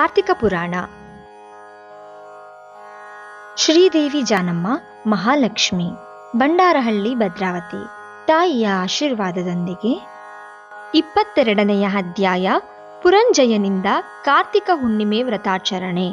ಕಾರ್ತಿಕ ಪುರಾಣ. ಶ್ರೀದೇವಿ ಜಾನಮ್ಮ, ಮಹಾಲಕ್ಷ್ಮಿ ಬಂಡಾರಹಳ್ಳಿ ಭದ್ರಾವತಿ. ತಾಯಿಯ ಆಶೀರ್ವಾದದೊಂದಿಗೆ ಇಪ್ಪತ್ತೆರಡನೆಯ ಅಧ್ಯಾಯ ಪುರಂಜಯನಿಂದ ಕಾರ್ತಿಕ ಹುಣ್ಣಿಮೆ ವ್ರತಾಚರಣೆ.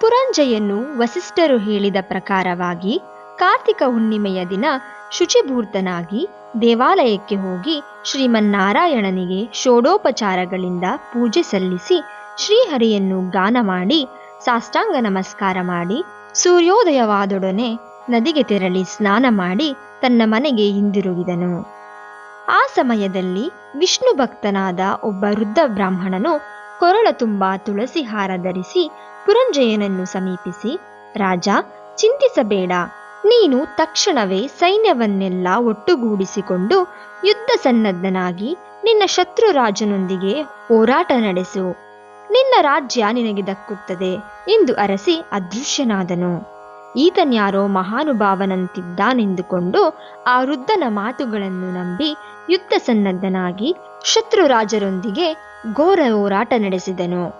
ಪುರಂಜಯನು ವಸಿಷ್ಠರು ಹೇಳಿದ ಪ್ರಕಾರವಾಗಿ ಕಾರ್ತಿಕ ಹುಣ್ಣಿಮೆಯ ದಿನ ಶುಚಿಭೂರ್ತನಾಗಿ ದೇವಾಲಯಕ್ಕೆ ಹೋಗಿ ಶ್ರೀಮನ್ನಾರಾಯಣನಿಗೆ ಷೋಡೋಪಚಾರಗಳಿಂದ ಪೂಜೆ ಸಲ್ಲಿಸಿ ಶ್ರೀಹರಿಯನ್ನು ಗಾನ ಮಾಡಿ, ಸಾಷ್ಟಾಂಗ ನಮಸ್ಕಾರ ಮಾಡಿ, ಸೂರ್ಯೋದಯವಾದೊಡನೆ ನದಿಗೆ ತೆರಳಿ ಸ್ನಾನ ಮಾಡಿ ತನ್ನ ಮನೆಗೆ ಹಿಂದಿರುಗಿದನು. ಆ ಸಮಯದಲ್ಲಿ ವಿಷ್ಣು ಭಕ್ತನಾದ ಒಬ್ಬ ವೃದ್ಧ ಬ್ರಾಹ್ಮಣನು ಕೊರಳ ತುಂಬ ತುಳಸಿ ಹಾರ ಧರಿಸಿ ಪುರಂಜಯನನ್ನು ಸಮೀಪಿಸಿ, ರಾಜ, ಚಿಂತಿಸಬೇಡ. ನೀನು ತಕ್ಷಣವೇ ಸೈನ್ಯವನ್ನೆಲ್ಲ ಒಟ್ಟುಗೂಡಿಸಿಕೊಂಡು ಯುದ್ಧ ಸನ್ನದ್ಧನಾಗಿ ನಿನ್ನ ಶತ್ರು ರಾಜನೊಂದಿಗೆ ಹೋರಾಟ ನಡೆಸು. ನಿನ್ನ ರಾಜ್ಯ ನಿನಗೆ ದಕ್ಕುತ್ತದೆ ಎಂದು ಅರಸಿ ಅದೃಶ್ಯನಾದನು. ಈತನ್ಯಾರೋ ಮಹಾನುಭಾವನಂತಿದ್ದಾನೆಂದುಕೊಂಡು ಆ ವೃದ್ಧನ ಮಾತುಗಳನ್ನು ನಂಬಿ ಯುದ್ಧ ಸನ್ನದ್ಧನಾಗಿ ಶತ್ರು ರಾಜರೊಂದಿಗೆ ಘೋರ ಹೋರಾಟ ನಡೆಸಿದನು.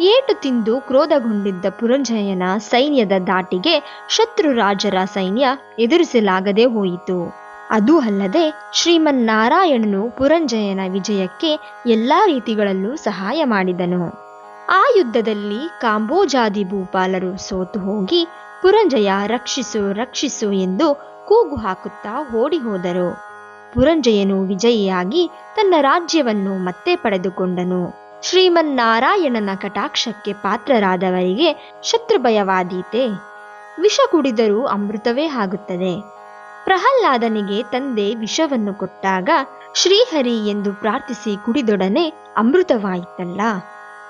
ಏಟು ತಿಂದು ಕ್ರೋಧಗೊಂಡಿದ್ದ ಪುರಂಜಯನ ಸೈನ್ಯದ ದಾಟಿಗೆ ಶತ್ರು ರಾಜರ ಸೈನ್ಯ ಎದುರಿಸಲಾಗದೆ ಹೋಯಿತು. ಅದೂ ಅಲ್ಲದೆ ಶ್ರೀಮನ್ನಾರಾಯಣನು ಪುರಂಜಯನ ವಿಜಯಕ್ಕೆ ಎಲ್ಲಾ ರೀತಿಗಳಲ್ಲೂ ಸಹಾಯ ಮಾಡಿದನು. ಆ ಯುದ್ಧದಲ್ಲಿ ಕಾಂಬೋಜಾದಿ ಭೂಪಾಲರು ಸೋತು ಹೋಗಿ ಪುರಂಜಯ ರಕ್ಷಿಸು ರಕ್ಷಿಸು ಎಂದು ಕೂಗು ಹಾಕುತ್ತಾ ಓಡಿ ಹೋದರು. ಪುರಂಜಯನು ವಿಜಯಿಯಾಗಿ ತನ್ನ ರಾಜ್ಯವನ್ನು ಮತ್ತೆ ಪಡೆದುಕೊಂಡನು. ಶ್ರೀಮನ್ನಾರಾಯಣನ ಕಟಾಕ್ಷಕ್ಕೆ ಪಾತ್ರರಾದವರಿಗೆ ಶತ್ರುಭಯವಾದೀತೆ. ವಿಷ ಕುಡಿದರೂ ಅಮೃತವೇ ಆಗುತ್ತದೆ. ಪ್ರಹ್ಲಾದನಿಗೆ ತಂದೆ ವಿಷವನ್ನು ಕೊಟ್ಟಾಗ ಶ್ರೀಹರಿ ಎಂದು ಪ್ರಾರ್ಥಿಸಿ ಕುಡಿದೊಡನೆ ಅಮೃತವಾಯಿತಲ್ಲ.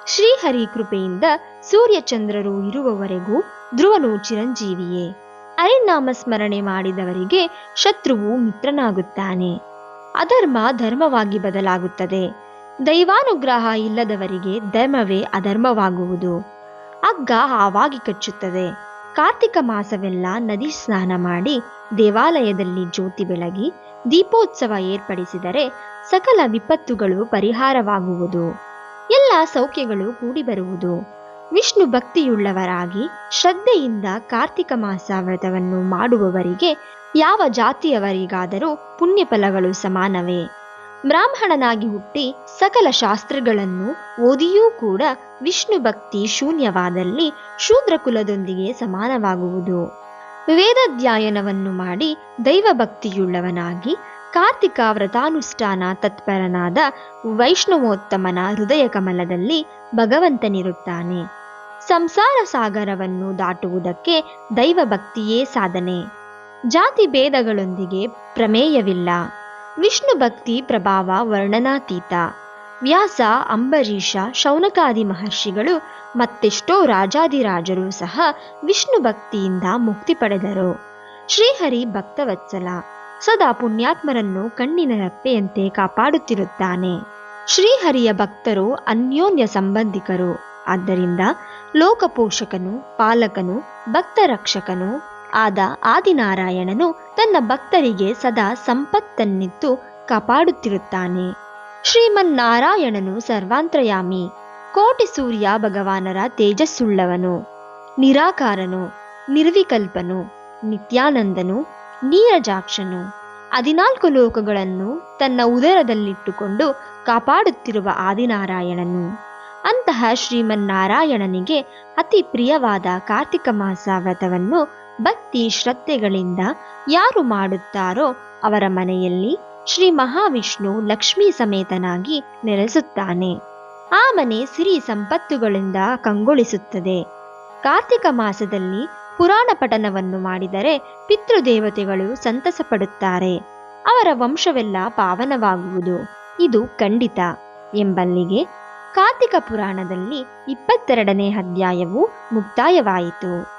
ಶ್ರೀಹರಿ ಕೃಪೆಯಿಂದ ಸೂರ್ಯಚಂದ್ರರು ಇರುವವರೆಗೂ ಧ್ರುವನು ಚಿರಂಜೀವಿಯೇ. ಅರಿನಾಮ ಸ್ಮರಣೆ ಮಾಡಿದವರಿಗೆ ಶತ್ರುವು ಮಿತ್ರನಾಗುತ್ತಾನೆ. ಅಧರ್ಮ ಧರ್ಮವಾಗಿ ಬದಲಾಗುತ್ತದೆ. ದೈವಾನುಗ್ರಹ ಇಲ್ಲದವರಿಗೆ ಧರ್ಮವೇ ಅಧರ್ಮವಾಗುವುದು. ಅಗ್ಗ ಹಾವಾಗಿ ಕಚ್ಚುತ್ತದೆ. ಕಾರ್ತಿಕ ಮಾಸವೆಲ್ಲ ನದಿ ಸ್ನಾನ ಮಾಡಿ ದೇವಾಲಯದಲ್ಲಿ ಜ್ಯೋತಿ ಬೆಳಗಿ ದೀಪೋತ್ಸವ ಏರ್ಪಡಿಸಿದರೆ ಸಕಲ ವಿಪತ್ತುಗಳು ಪರಿಹಾರವಾಗುವುದು. ಎಲ್ಲ ಸೌಖ್ಯಗಳು ಕೂಡಿಬರುವುದು ವಿಷ್ಣು ಭಕ್ತಿಯುಳ್ಳವರಾಗಿ ಶ್ರದ್ಧೆಯಿಂದ ಕಾರ್ತಿಕ ಮಾಸ ವ್ರತವನ್ನು ಮಾಡುವವರಿಗೆ ಯಾವ ಜಾತಿಯವರಿಗಾದರೂ ಪುಣ್ಯ ಫಲಗಳು ಸಮಾನವೇ. ಬ್ರಾಹ್ಮಣನಾಗಿ ಹುಟ್ಟಿ ಸಕಲ ಶಾಸ್ತ್ರಗಳನ್ನು ಓದಿಯೂ ಕೂಡ ವಿಷ್ಣು ಭಕ್ತಿ ಶೂನ್ಯವಾದಲ್ಲಿ ಶೂದ್ರ ಕುಲದೊಂದಿಗೆ ಸಮಾನವಾಗುವುದು. ವೇದಾಧ್ಯಯನವನ್ನು ಮಾಡಿ ದೈವಭಕ್ತಿಯುಳ್ಳವನಾಗಿ ಕಾರ್ತಿಕ ವ್ರತಾನುಷ್ಠಾನ ತತ್ಪರನಾದ ವೈಷ್ಣವೋತ್ತಮನ ಹೃದಯ ಕಮಲದಲ್ಲಿ ಭಗವಂತನಿರುತ್ತಾನೆ. ಸಂಸಾರ ಸಾಗರವನ್ನು ದಾಟುವುದಕ್ಕೆ ದೈವಭಕ್ತಿಯೇ ಸಾಧನೆ. ಜಾತಿ ಭೇದಗಳೊಂದಿಗೆ ಪ್ರಮೇಯವಿಲ್ಲ. ವಿಷ್ಣು ಭಕ್ತಿ ಪ್ರಭಾವ ವರ್ಣನಾತೀತ. ವ್ಯಾಸ, ಅಂಬರೀಷ, ಶೌನಕಾದಿ ಮಹರ್ಷಿಗಳು ಮತ್ತೆಷ್ಟೋ ರಾಜಾದಿರಾಜರು ಸಹ ವಿಷ್ಣು ಭಕ್ತಿಯಿಂದ ಮುಕ್ತಿ ಪಡೆದರು. ಶ್ರೀಹರಿ ಭಕ್ತವತ್ಸಲ. ಸದಾ ಪುಣ್ಯಾತ್ಮರನ್ನು ಕಣ್ಣಿನ ರೆಪ್ಪೆಯಂತೆ ಕಾಪಾಡುತ್ತಿರುತ್ತಾನೆ. ಶ್ರೀಹರಿಯ ಭಕ್ತರು ಅನ್ಯೋನ್ಯ ಸಂಬಂಧಿಕರು. ಆದ್ದರಿಂದ ಲೋಕಪೋಷಕನು, ಪಾಲಕನು, ಭಕ್ತರಕ್ಷಕನು ಆದ ಆದಿನಾರಾಯಣನು ತನ್ನ ಭಕ್ತರಿಗೆ ಸದಾ ಸಂಪತ್ತನ್ನಿತ್ತು ಕಾಪಾಡುತ್ತಿರುತ್ತಾನೆ. ಶ್ರೀಮನ್ನಾರಾಯಣನು ಸರ್ವಾಂತರ್ಯಾಮಿ, ಕೋಟಿ ಸೂರ್ಯ ಭಗವಾನರ ತೇಜಸ್ಸುಳ್ಳವನು, ನಿರಾಕಾರನು, ನಿರ್ವಿಕಲ್ಪನು, ನಿತ್ಯಾನಂದನು ನೀರಜಾಕ್ಷನು ಹದಿನಾಲ್ಕು ಲೋಕಗಳನ್ನು ತನ್ನ ಉದರದಲ್ಲಿಟ್ಟುಕೊಂಡು ಕಾಪಾಡುತ್ತಿರುವ ಆದಿನಾರಾಯಣನು. ಅಂತಹ ಶ್ರೀಮನ್ನಾರಾಯಣನಿಗೆ ಅತಿ ಪ್ರಿಯವಾದ ಕಾರ್ತಿಕ ಮಾಸ ವ್ರತವನ್ನು ಭಕ್ತಿ ಶ್ರದ್ಧೆಗಳಿಂದ ಯಾರು ಮಾಡುತ್ತಾರೋ ಅವರ ಮನೆಯಲ್ಲಿ ಶ್ರೀ ಮಹಾವಿಷ್ಣು ಲಕ್ಷ್ಮೀ ಸಮೇತನಾಗಿ ನೆಲೆಸುತ್ತಾನೆ. ಆ ಮನೆ ಸಿರಿ ಸಂಪತ್ತುಗಳಿಂದ ಕಂಗೊಳಿಸುತ್ತದೆ. ಕಾರ್ತಿಕ ಮಾಸದಲ್ಲಿ ಪುರಾಣ ಪಠನವನ್ನು ಮಾಡಿದರೆ ಪಿತೃದೇವತೆಗಳು ಸಂತಸ ಪಡುತ್ತಾರೆ ಅವರ ವಂಶವೆಲ್ಲ ಪಾವನವಾಗುವುದು. ಇದು ಖಂಡಿತ. ಎಂಬಲ್ಲಿಗೆ ಕಾರ್ತಿಕ ಪುರಾಣದಲ್ಲಿ ಇಪ್ಪತ್ತೆರಡನೇ ಅಧ್ಯಾಯವು ಮುಕ್ತಾಯವಾಯಿತು.